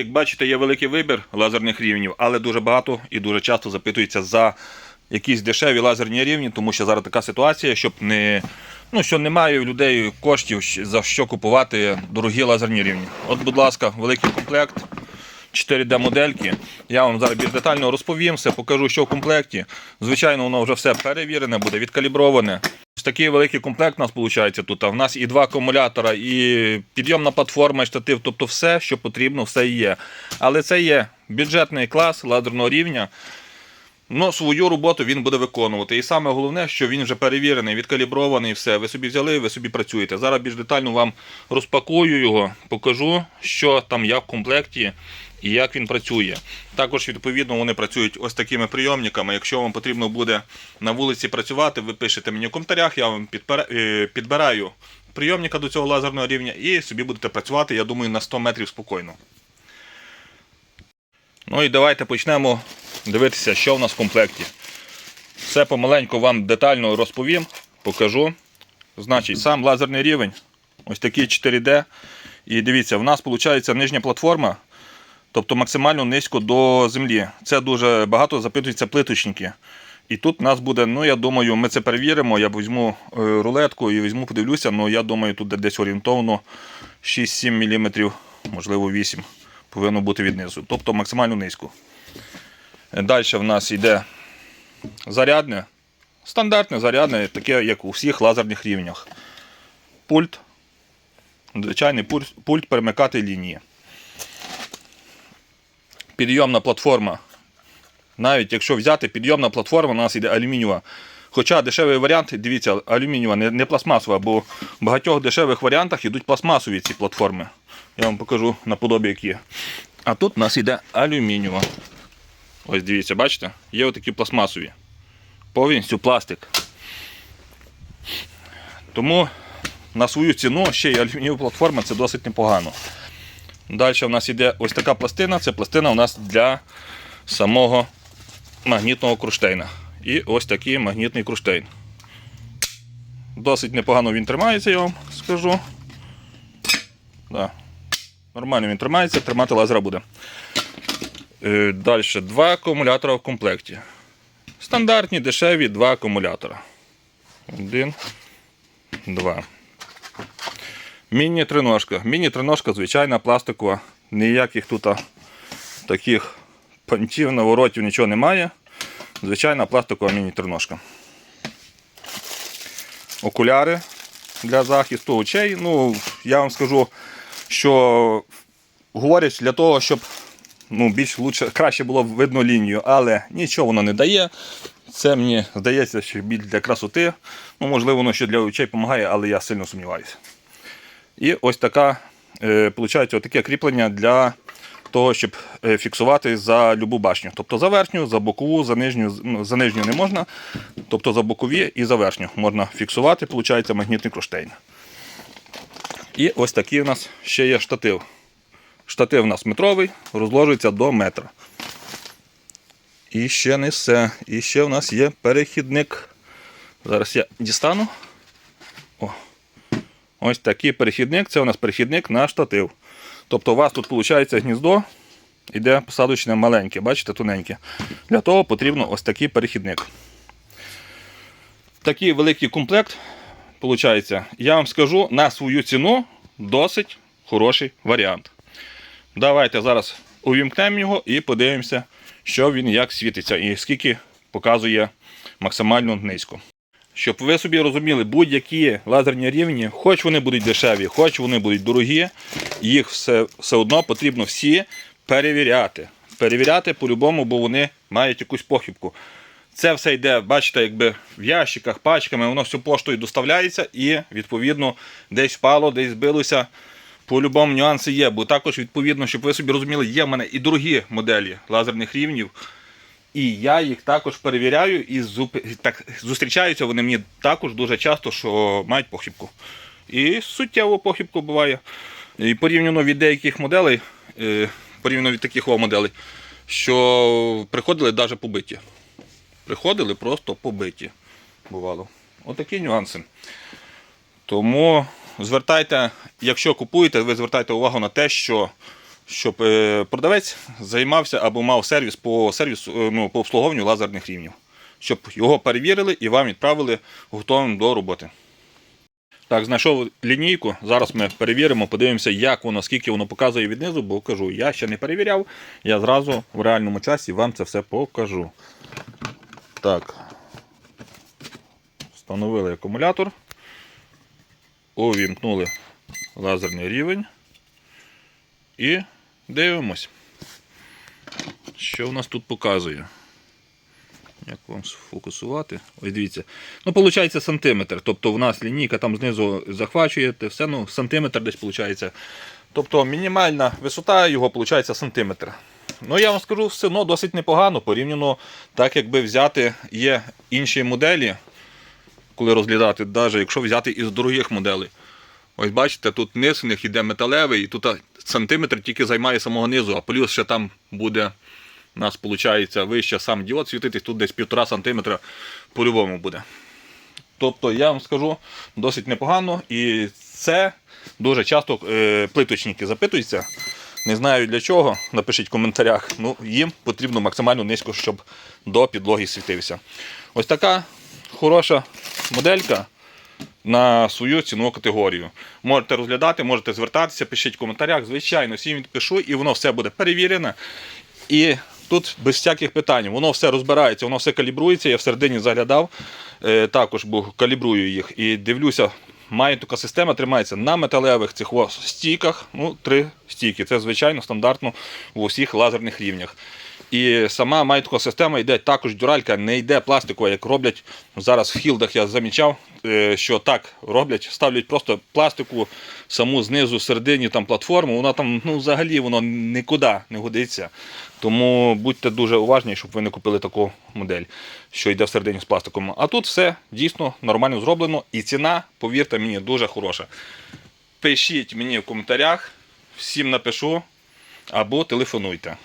як бачите, є великий вибір лазерних рівнів, але дуже багато і дуже часто запитуються за якісь дешеві лазерні рівні, тому що зараз така ситуація, щоб не, ну, що немає у людей коштів за що купувати дорогі лазерні рівні. От, будь ласка, великий комплект. 4D модельки. Я вам зараз більш детально розповім все, покажу, що в комплекті. Звичайно, воно вже все перевірене, буде відкаліброване. Ось такий великий комплект у нас виходить тут. А в нас і два акумулятора, і підйомна платформа, і штатив, тобто все, що потрібно, все є. Але це є бюджетний клас лазерного рівня. Ну, свою роботу він буде виконувати. І саме головне, що він вже перевірений, відкалібрований, все. Ви собі взяли, ви собі працюєте. Зараз більш детально вам розпакую його, покажу, що там є в комплекті і як він працює. Також, відповідно, вони працюють ось такими прийомниками. Якщо вам потрібно буде на вулиці працювати, ви пишете мені в коментарях, я вам е, підбираю прийомника до цього лазерного рівня і собі будете працювати, я думаю, на 100 метрів спокійно. Ну і давайте почнемо дивитися, що в нас в комплекті. Все помаленьку вам детально розповім, покажу. Значить, сам лазерний рівень, ось такий 4D. І дивіться, в нас виходить нижня платформа, тобто максимально низько до землі. Це дуже багато запитуються плиточники. І тут нас буде, ну я думаю, ми це перевіримо. Я візьму е, рулетку і візьму, подивлюся, ну я думаю, тут десь орієнтовно 6-7 мм, можливо 8 повинно бути віднизу. Тобто максимально низько. Далі в нас йде зарядне, стандартне зарядне, таке, як у всіх лазерних рівнях. Пульт. Звичайний пульт перемикати лінії. Підйомна платформа. Навіть якщо взяти підйомна платформа, у нас йде алюмінієва. Хоча дешевий варіант, дивіться, алюмінієва, не, не пластмасова, бо в багатьох дешевих варіантах йдуть пластмасові ці платформи. Я вам покажу наподобі які. є. А тут у нас йде алюмінієва. Ось дивіться, бачите? Є отакі пластмасові. Повністю пластик. Тому на свою ціну ще й алюмінієва платформа це досить непогано. Далі в нас йде ось така пластина. Це пластина у нас для самого магнітного кронштейна. І ось такий магнітний кронштейн. Досить непогано він тримається, я вам скажу. Да. Нормально він тримається, тримати лазера буде. Е, Далі два акумулятора в комплекті. Стандартні, дешеві, два акумулятора. Один, два. Міні-триножка. Міні-триножка звичайна пластикова. Ніяких тут таких пантів, наворотів, нічого немає. Звичайна пластикова міні-триножка. Окуляри для захисту очей. Ну, я вам скажу, що говорять для того, щоб ну, більш лучше, краще було видно лінію, але нічого воно не дає. Це мені здається, що більш для красоти. Ну, можливо, воно ще для очей допомагає, але я сильно сумніваюся. І ось така, е, виходить, отаке кріплення для того, щоб е, фіксувати за любу башню. Тобто за верхню, за бокову, за нижню, ну, за нижню не можна. Тобто за бокові і за верхню можна фіксувати, виходить, магнітний кронштейн. І ось такий у нас ще є штатив. Штатив у нас метровий, розложується до метра. І ще не все. І ще у нас є перехідник. Зараз я дістану. Ось такий перехідник. Це у нас перехідник на штатив. Тобто у вас тут виходить гніздо, іде посадочне маленьке, бачите, тоненьке. Для того потрібно ось такий перехідник. Такий великий комплект, виходить, я вам скажу, на свою ціну досить хороший варіант. Давайте зараз увімкнемо його і подивимося, що він як світиться і скільки показує максимально низько. Щоб ви собі розуміли, будь-які лазерні рівні, хоч вони будуть дешеві, хоч вони будуть дорогі, їх все, все одно потрібно всі перевіряти. Перевіряти по-любому, бо вони мають якусь похибку. Це все йде, бачите, якби в ящиках, пачками, воно все поштою доставляється і, відповідно, десь впало, десь збилося. По-любому нюанси є, бо також, відповідно, щоб ви собі розуміли, є в мене і дорогі моделі лазерних рівнів. І я їх також перевіряю і зуп... так, зустрічаються вони мені також дуже часто, що мають похибку. І суттєво похибку буває. І порівняно від деяких моделей, е, порівняно від таких моделей, що приходили навіть побиті. Приходили просто побиті. Бувало. Отакі нюанси. Тому звертайте, якщо купуєте, ви звертайте увагу на те, що щоб е, продавець займався або мав сервіс по сервісу, е, ну, по обслуговуванню лазерних рівнів, щоб його перевірили і вам відправили готовим до роботи. Так, знайшов лінійку. Зараз ми перевіримо, подивимося, як воно, скільки воно показує віднизу, бо кажу, я ще не перевіряв. Я зразу в реальному часі вам це все покажу. Так. Встановили акумулятор. Увімкнули лазерний рівень. І дивимось, що в нас тут показує. Як вам сфокусувати? Ось дивіться. Ну, виходить сантиметр. Тобто в нас лінійка там знизу захвачує, все, ну, сантиметр десь виходить. Тобто мінімальна висота його виходить сантиметр. Ну, я вам скажу, все одно досить непогано, порівняно, так якби взяти є інші моделі, коли розглядати, навіть якщо взяти із дорогих моделей. Ось бачите, тут низ у них іде металевий, і тут сантиметр тільки займає самого низу, а плюс ще там буде у нас виходить вище сам діод світитись, тут десь півтора сантиметра по-любому буде. Тобто я вам скажу досить непогано. І це дуже часто е, плиточники запитуються. Не знаю для чого, напишіть в коментарях. Ну, їм потрібно максимально низько, щоб до підлоги світився. Ось така хороша моделька на свою цінову категорію. Можете розглядати, можете звертатися, пишіть в коментарях. Звичайно, всім відпишу, і воно все буде перевірено. І тут без всяких питань. Воно все розбирається, воно все калібрується. Я всередині заглядав, е, також бо калібрую їх і дивлюся. Має така система, тримається на металевих цих стійках. Ну, три стійки. Це звичайно стандартно у всіх лазерних рівнях. І сама має система йде також дюралька, не йде пластикова, як роблять зараз в філдах. Я замічав, е, що так роблять, ставлять просто пластику саму знизу, середині там платформу. Вона там ну, взагалі воно нікуди не годиться. Тому будьте дуже уважні, щоб ви не купили таку модель, що йде всередині з пластиком. А тут все дійсно нормально зроблено, і ціна, повірте мені, дуже хороша. Пишіть мені в коментарях, всім напишу або телефонуйте.